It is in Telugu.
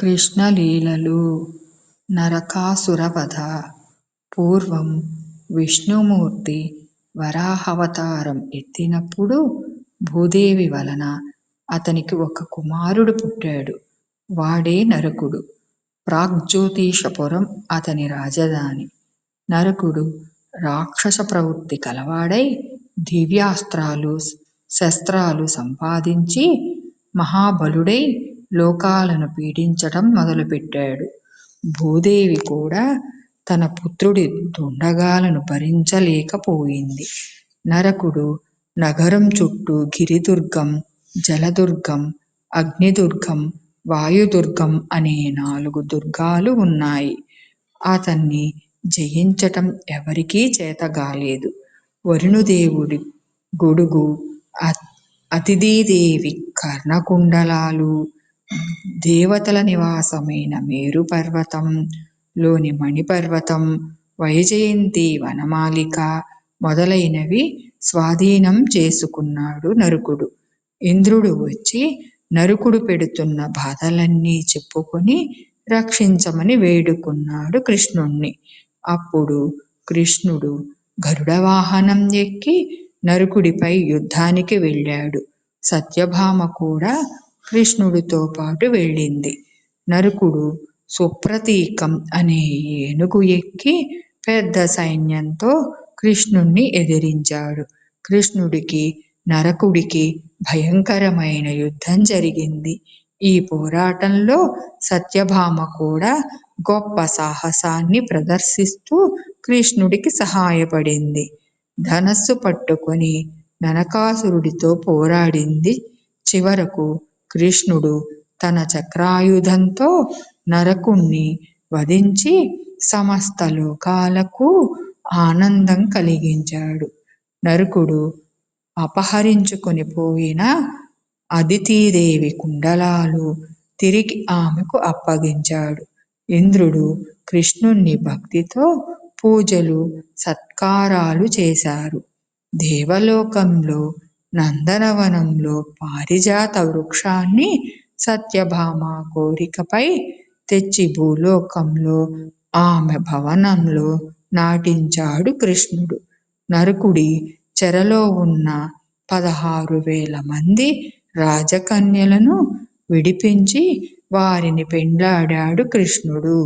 కృష్ణలీలలు నరకాసురవధ పూర్వం విష్ణుమూర్తి వరాహవతారం ఎత్తినప్పుడు భూదేవి వలన అతనికి ఒక కుమారుడు పుట్టాడు. వాడే నరకుడు. ప్రాగ్జ్యోతిషపురం అతని రాజధాని. నరకుడు రాక్షస ప్రవృత్తి కలవాడై దివ్యాస్త్రాలు, శస్త్రాలు సంపాదించి మహాబలుడై లోకాలను పీడించటం మొదలుపెట్టాడు. భూదేవి కూడా తన పుత్రుడి దుండగాలను భరించలేకపోయింది. నరకుడు నగరం చుట్టూ గిరిదుర్గం, జలదుర్గం, అగ్నిదుర్గం, వాయుదుర్గం అనే నాలుగు దుర్గాలు ఉన్నాయి. అతన్ని జయించటం ఎవరికీ చేతగాలేదు. వరుణదేవుడి గొడుగు, అదితిదేవి కర్ణకుండలాలు, దేవతల నివాసమైన మేరుపర్వతం లోని మణిపర్వతం, వైజయంతి వనమాలిక మొదలైనవి స్వాధీనం చేసుకున్నాడు నరుకుడు ఇంద్రుడు వచ్చి నరుకుడు పెడుతున్న బాధలన్నీ చెప్పుకొని రక్షించమని వేడుకున్నాడు కృష్ణుణ్ణి. అప్పుడు కృష్ణుడు గరుడవాహనం ఎక్కి నరుకుడిపై యుద్ధానికి వెళ్ళాడు. సత్యభామ కూడా కృష్ణుడితో పాటు వెళ్ళింది. నరకుడు సుప్రతీకం అనే ఏనుగు ఎక్కి పెద్ద సైన్యంతో కృష్ణుణ్ణి ఎదిరించాడు. కృష్ణుడికి నరకుడికి భయంకరమైన యుద్ధం జరిగింది. ఈ పోరాటంలో సత్యభామ కూడా గొప్ప సాహసాన్ని ప్రదర్శిస్తూ కృష్ణుడికి సహాయపడింది. ధనస్సు పట్టుకొని నరకాసురుడితో పోరాడింది. చివరకు కృష్ణుడు తన చక్రాయుధంతో నరకుణ్ణి వధించి సమస్త లోకాలకు ఆనందం కలిగించాడు. నరకుడు అపహరించుకుని పోయిన అదితీదేవి కుండలాలు తిరిగి ఆమెకు అప్పగించాడు. ఇంద్రుడు కృష్ణుణ్ణి భక్తితో పూజలు, సత్కారాలు చేశారు. దేవలోకంలో నందనవనంలో పారిజాత వృక్షాన్ని సత్యభామ కోరికపై తెచ్చి భూలోకంలో ఆమె భవనంలో నాటించాడు కృష్ణుడు. నరకుడి చెరలో ఉన్న పదహారు వేల మంది రాజకన్యలను విడిపించి వారిని పెండ్లాడాడు కృష్ణుడు.